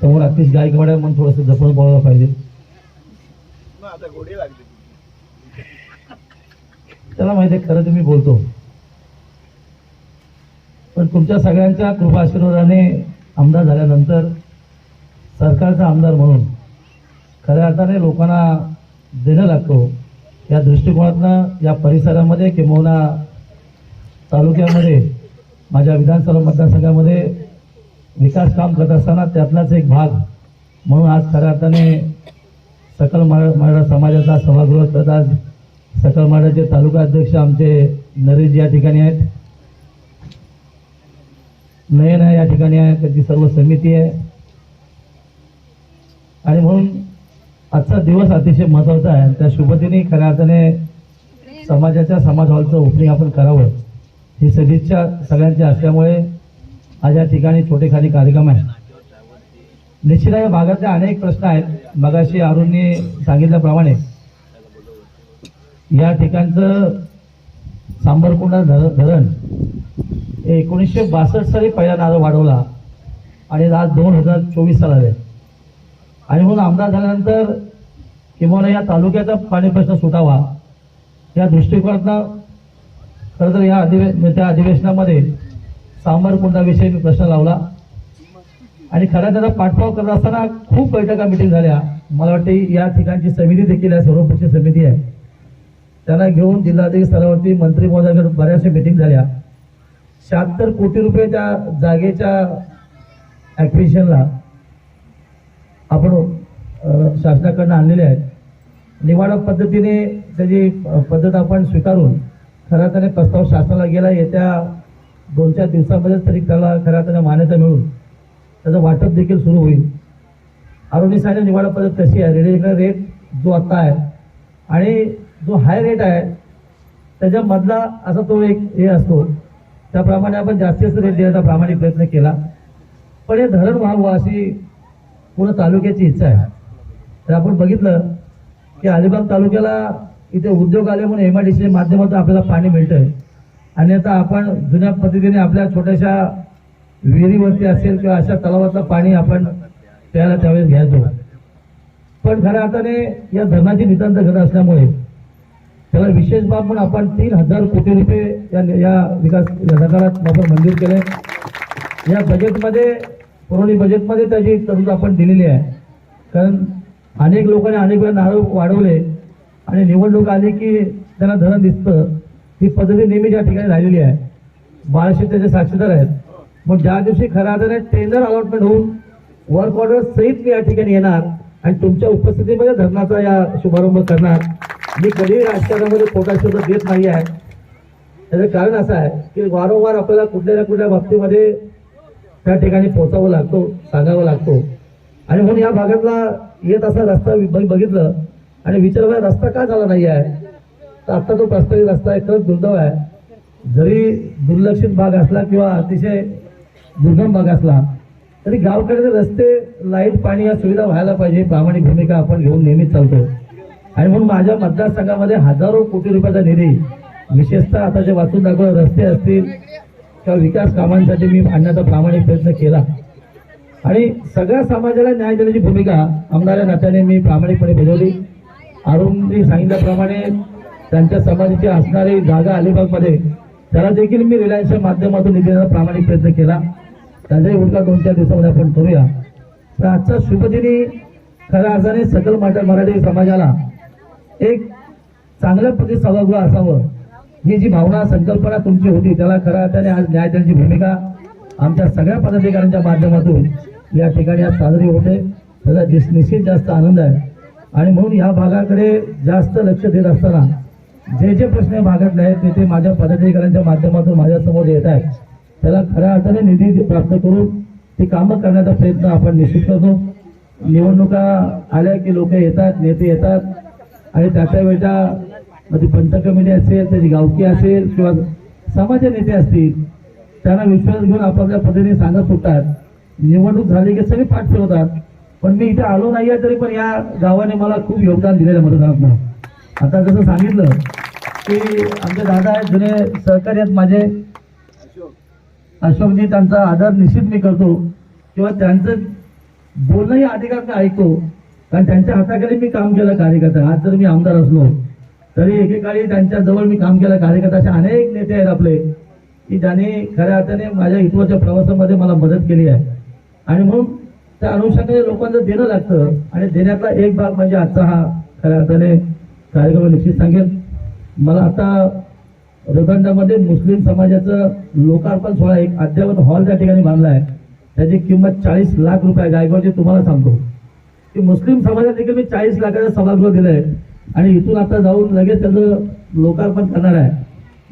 समोर अतिश गायकवाड आहे म्हणून थोडंसं जपून बोलायला पाहिजे. त्याला माहिती आहे खरं तर मी बोलतो. पण तुमच्या सगळ्यांच्या कृपा आशीर्वादाने आमदार झाल्यानंतर सरकारचा आमदार म्हणून खऱ्या अर्थाने लोकांना देणं लागतो. या दृष्टिकोनातनं या परिसरामध्ये किंबहुना तालुक्यामध्ये माझ्या विधानसभा मतदारसंघामध्ये विकास काम करत असताना त्यातलाच एक भाग. म्हणून आज खऱ्या अर्थाने सकल मरा मराठा समाजाचा सभागृह तसंच आज सकल मराठाचे तालुका अध्यक्ष आमचे नरेश या ठिकाणी आहेत. नयन आहे या ठिकाणी आहे त्याची सर्व समिती आहे. आणि म्हणून आजचा दिवस अतिशय महत्त्वाचा आहे. त्या शुभतेने खऱ्या अर्थाने समाजाच्या समाज हॉलचं ओपनिंग आपण करावं. ही सदिच्छा सगळ्यांची असल्यामुळे आज या ठिकाणी छोटे खाली कार्यक्रम आहे निश्चित या भागातले अनेक प्रश्न आहेत. मगाशी अरुणने सांगितल्याप्रमाणे या ठिकाणचं सांबरकुंडा धरण एकोणीसशे बासष्ट साली पहिला नारळ वाढवला आणि आज दोन हजार चोवीस साला आणि म्हणून आमदार झाल्यानंतर किंवा या तालुक्याचा पाणी प्रश्न सुटावा या दृष्टिकोनातनं खरं तर या अधिवे त्या अधिवेशनामध्ये सांबरकुंडाविषयी मी प्रश्न लावला. आणि खरा त्याचा पाठपुरावा करत असताना खूप बैठका मिटिंग झाल्या. मला वाटते या ठिकाणची समिती देखील आहे सर्वपक्षीय समिती आहे. त्यांना घेऊन जिल्हाधिकारी स्तरावरती मंत्री महोदयाकडे बऱ्याचशा मिटिंग झाल्या. शहात्तर कोटी रुपये त्या जागेच्या ॲक्विशनला आपण शासनाकडनं आणलेले आहेत. निवाडा पद्धतीने त्याची पद्धत आपण स्वीकारून खऱ्या त्याने प्रस्ताव शासनाला गेला. येत्या दोन चार दिवसामध्येच तरी त्याला खऱ्या अर्थाने मान्यता मिळून त्याचं वाटप देखील सुरू होईल. आरोग्य सायन्स निवाडा पद्धत कशी आहे. रेडिएशन रेट जो आत्ता आहे आणि जो हाय रेट आहे त्याच्यामधला असा तो एक हे असतो. त्याप्रमाणे आपण जास्तीत जास्त रेट देण्याचा प्रामाणिक प्रयत्न केला. पण हे धरण व्हावं अशी पूर्ण तालुक्याची इच्छा आहे. तर आपण बघितलं की अलिबाग तालुक्याला इथे उद्योग आले म्हणून एम आय डी सी माध्यमातून आपल्याला पाणी मिळतंय. आणि आता आपण जुन्या पद्धतीने आपल्या छोट्याशा विहिरीवरती असेल किंवा अशा तलावातलं पाणी आपण प्यायला त्यावेळेस घ्यायचो. पण खऱ्या अर्थाने या धरणाची नितांत गरज असल्यामुळे त्याला विशेष बाब म्हणून आपण तीन हजार कोटी रुपये या या विकास सरकारात नकारात आपण मंजूर केले. या बजेटमध्ये पुरवणी बजेटमध्ये त्याची तरतूद आपण दिलेली आहे. कारण अनेक लोकांनी अनेक वेळा नारळ वाढवले आणि निवडणूक आली की त्यांना धरण दिसतं. ही पद्धती नेहमी ज्या ठिकाणी राहिलेली आहे बाळाशे त्याचे साक्षीदार आहेत. मग ज्या दिवशी खऱ्या अर्थाने टेंडर अलॉटमेंट होऊन वर्क ऑर्डर सहित मी या ठिकाणी येणार आणि तुमच्या उपस्थितीमध्ये धरणाचा या शुभारंभ करणार मी कधीही राजकारणामध्ये खोटा शब्द देत नाही आहे. त्याचं कारण असं आहे की वारंवार आपल्याला कुठल्या ना कुठल्या बाबतीमध्ये त्या ठिकाणी पोचावं लागतो सांगावं लागतो. आणि म्हणून या भागातला येत असा रस्ता बघितलं आणि विचार रस्ता का झाला नाही आहे तर आत्ता तो प्रस्तावित रस्ता आहे खरंच दुर्दैव आहे. जरी दुर्लक्षित भाग असला किंवा अतिशय दुर्गम भाग असला तरी गावकडे रस्ते लाइट पाणी या सुविधा व्हायला पाहिजे प्रामाणिक भूमिका आपण घेऊन नेहमीच चालतो आणि म्हणून माझ्या मतदारसंघामध्ये हजारो कोटी रुपयाचा निधी विशेषतः आता जे वाचून दाखवलं रस्ते असतील किंवा विकास कामांसाठी मी आणण्याचा प्रामाणिक प्रयत्न केला. आणि सगळ्या समाजाला न्याय देण्याची भूमिका आमदार नात्याने मी प्रामाणिकपणे बजावली. अरुणजी सांगितल्याप्रमाणे त्यांच्या समाजाची असणारी जागा अलिबागमध्ये. त्याला देखील मी रिलायन्सच्या माध्यमातून निधी देण्याचा प्रामाणिक प्रयत्न केला. त्याचाही उलटा दोन चार दिवसामध्ये आपण करूया. तर आजच्या शुभदिनी खऱ्या अर्थाने सकल मराठी समाजाला एक चांगल्या पद्धती सभागृह असावं. ही जी भावना संकल्पना तुमची होती त्याला खऱ्या अर्थाने आज न्याय देण्याची भूमिका आमच्या सगळ्या पदाधिकाऱ्यांच्या माध्यमातून या ठिकाणी आज साजरी होते. त्याचा निश्चित जास्त आनंद आहे. आणि म्हणून या भागाकडे जास्त लक्ष देत असताना जे जे प्रश्न भागातले आहेत ते ते माझ्या पदाधिकाऱ्यांच्या माध्यमातून माझ्यासमोर येत आहेत. त्याला खऱ्या अर्थाने निधी प्राप्त करून ती कामं करण्याचा प्रयत्न आपण निश्चित करतो. निवडणुका आल्या की लोक येतात नेते येतात. आणि त्याच्या वेळच्या मध्ये पंच कमिटी असेल त्याची गावकी असेल किंवा समाज नेते असतील त्यांना विश्वास घेऊन आपापल्या पद्धतीने सांगत सुटतात. निवडणूक झाली की सगळे पाठ फिरवतात. पण मी इथे आलो नाहीये तरी पण या गावाने मला खूप योगदान दिलेलं आहे म्हणून. आता जसं सांगितलं की आमचे दादा आहेत जुने सहकारी आहेत माझे. अशोकजी त्यांचा आदर निश्चित मी करतो. किंवा त्यांचं बोलणंही अधिकार मी ऐकतो. कारण त्यांच्या हाताखाली मी काम केलं कार्यकर्ता. आज जर मी आमदार असलो तरी एकेकाळी त्यांच्याजवळ मी काम केलं कार्यकर्ता असे अनेक नेते आहेत आपले की ज्यांनी खऱ्या अर्थाने माझ्या इथवरच्या प्रवासामध्ये मला मदत केली आहे. आणि म्हणून त्या अनुषंगाने लोकांचं देणं लागतं. आणि देण्यातला एक भाग म्हणजे आजचा हा खऱ्या अर्थाने कार्यक्रम निश्चित सांगेल. मला आता रतनडामध्ये मुस्लिम समाजाचं लोकार्पण सोहळा एक अद्यावत हॉल त्या ठिकाणी बांधला आहे. त्याची किंमत चाळीस लाख रुपये आहे. तुम्हाला सांगतो. की मुस्लिम समाजात देखील मी चाळीस लाखाचं सभागृह आहे आणि इथून आता जाऊन लगेच त्याचं लोकार्पण करणार आहे.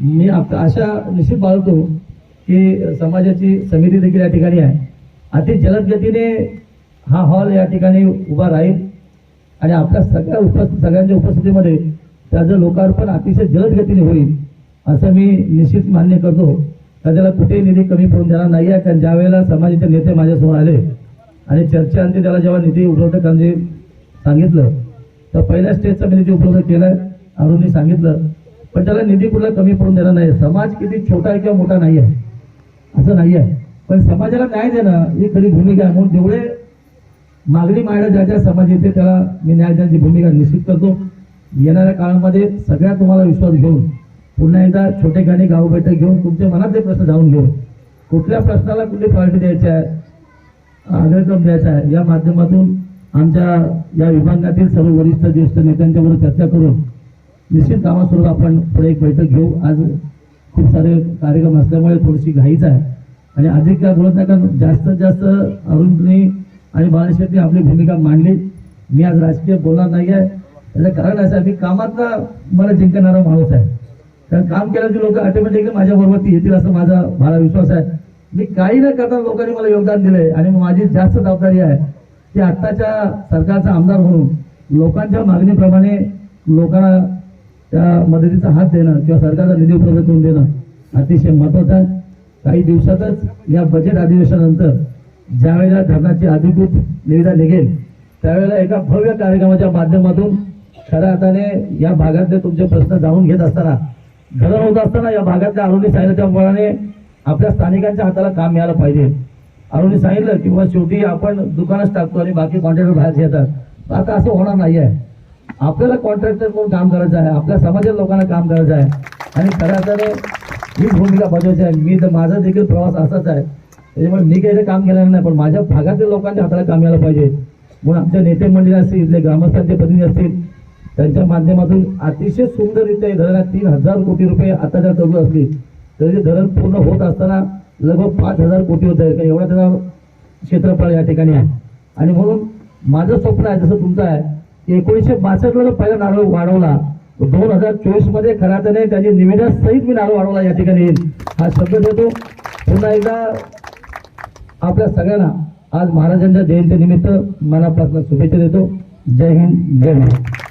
मी आप- आशा निश्चित बाळगतो की समाजाची समिती देखील या ठिकाणी आहे. अति जलद गतीने हा हॉल या ठिकाणी उभा राहील. आणि आपल्या सगळ्या उपस्थित सगळ्यांच्या उपस्थितीमध्ये त्याचं लोकार्पण अतिशय जलद गतीने होईल असं मी निश्चित मान्य करतो. का त्याला कुठेही निधी कमी पडून देणार नाही आहे कारण ज्या वेळेला समाजाचे नेते माझ्यासमोर आले आणि चर्चेअंती त्याला जेव्हा निधी उपलब्ध करण्याचे सांगितलं तर पहिल्या स्टेजचा मी निधी उपलब्ध केला आहे अरुणनी सांगितलं. पण त्याला निधी कुठला कमी पडून देणार नाही समाज किती छोटा आहे किंवा मोठा नाही आहे असं नाही आहे पण समाजाला न्याय देणं ही खरी भूमिका आहे. म्हणून जेवढे मागणी मागण्या ज्या ज्या समाज येते त्याला मी न्यायाधीशांची भूमिका निश्चित करतो. येणाऱ्या काळामध्ये सगळ्या तुम्हाला विश्वास घेऊन पुन्हा एकदा छोटे गाणी गाव बैठक घेऊन तुमच्या मनातले प्रश्न जाऊन घेऊन कुठल्या प्रश्नाला कुठली प्रायोरिटी द्यायची आहे अग्रक्रम द्यायचा आहे या माध्यमातून आमच्या या विभागातील सर्व वरिष्ठ ज्येष्ठ नेत्यांच्याबरोबर चर्चा करून निश्चित कामास्वरूप आपण पुढे एक बैठक घेऊ. आज खूप सारे कार्यक्रम असल्यामुळे थोडीशी घाईच आहे. आणि अधिक काय बोलत नाही कारण जास्तीत जास्त अरुणनी आणि बाळाशेट्टी आपली भूमिका मांडली मी आज राजकीय बोलणार नाही आहे. त्याचं कारण असं आहे मी कामातला मला जिंकणारा माणूस आहे. कारण काम केल्याची लोक ऑटोमॅटिकली माझ्याबरोबर येतील असं माझा मला विश्वास आहे. मी काही न करता लोकांनी मला योगदान दिलंय आणि माझी जास्त जबाबदारी आहे की आत्ताच्या सरकारचा आमदार म्हणून लोकांच्या मागणीप्रमाणे लोकांना त्या मदतीचा हात देणं किंवा सरकारचा निधी उपलब्ध करून देणं अतिशय महत्वाचं आहे. काही दिवसातच या बजेट अधिवेशनानंतर ज्यावेळेला धरणाची अधिकृत निविदा निघेल त्यावेळेला एका भव्य कार्यक्रमाच्या माध्यमातून खऱ्या अर्थाने या भागातले तुमचे प्रश्न जाणून घेत असताना घडण होत असताना या भागातल्या अरुणी सांगितल्या मुळाने आपल्या स्थानिकांच्या हाताला काम मिळालं पाहिजे. अरुणी सांगितलं की बाबा शेवटी आपण दुकानच टाकतो आणि बाकी कॉन्ट्रॅक्टर बाहेर येतात. आता असं होणार नाही आहे. आपल्याला कॉन्ट्रॅक्टर म्हणून काम करायचं आहे आपल्या समाजाच्या लोकांना काम करायचं आहे. आणि खऱ्या अर्थाने ही भूमिका बजावायची आहे. मी तर माझा देखील प्रवास असाच आहे. त्याच्यामुळे मी काही काम केलेलं नाही पण माझ्या भागातील लोकांच्या हाताला काम यायला पाहिजे. म्हणून आमच्या नेते मंडळी असतील इथले ग्रामस्थांचे प्रतिनिधी असतील त्यांच्या माध्यमातून अतिशय सुंदररित्या हे धरणात तीन हजार कोटी रुपये आता जर तरतूद असली तरी धरण पूर्ण होत असताना लगभग पाच हजार कोटी होत आहे एवढा त्याचा क्षेत्रफळ या ठिकाणी आहे. आणि म्हणून माझं स्वप्न आहे जसं तुमचं आहे की एकोणीसशे बासष्टला जो पहिला नारळ वाढवला दोन हजार चोवीसमध्ये खऱ्या अर्थाने त्याची निवेदन सहित मी नारळ वाढवला या ठिकाणी येईल. हा शब्द देतो. पुन्हा एकदा आपल्या सगळ्यांना आज महाराजांच्या जयंतीनिमित्त मनापासून शुभेच्छा देतो. जय हिंद जय महाराज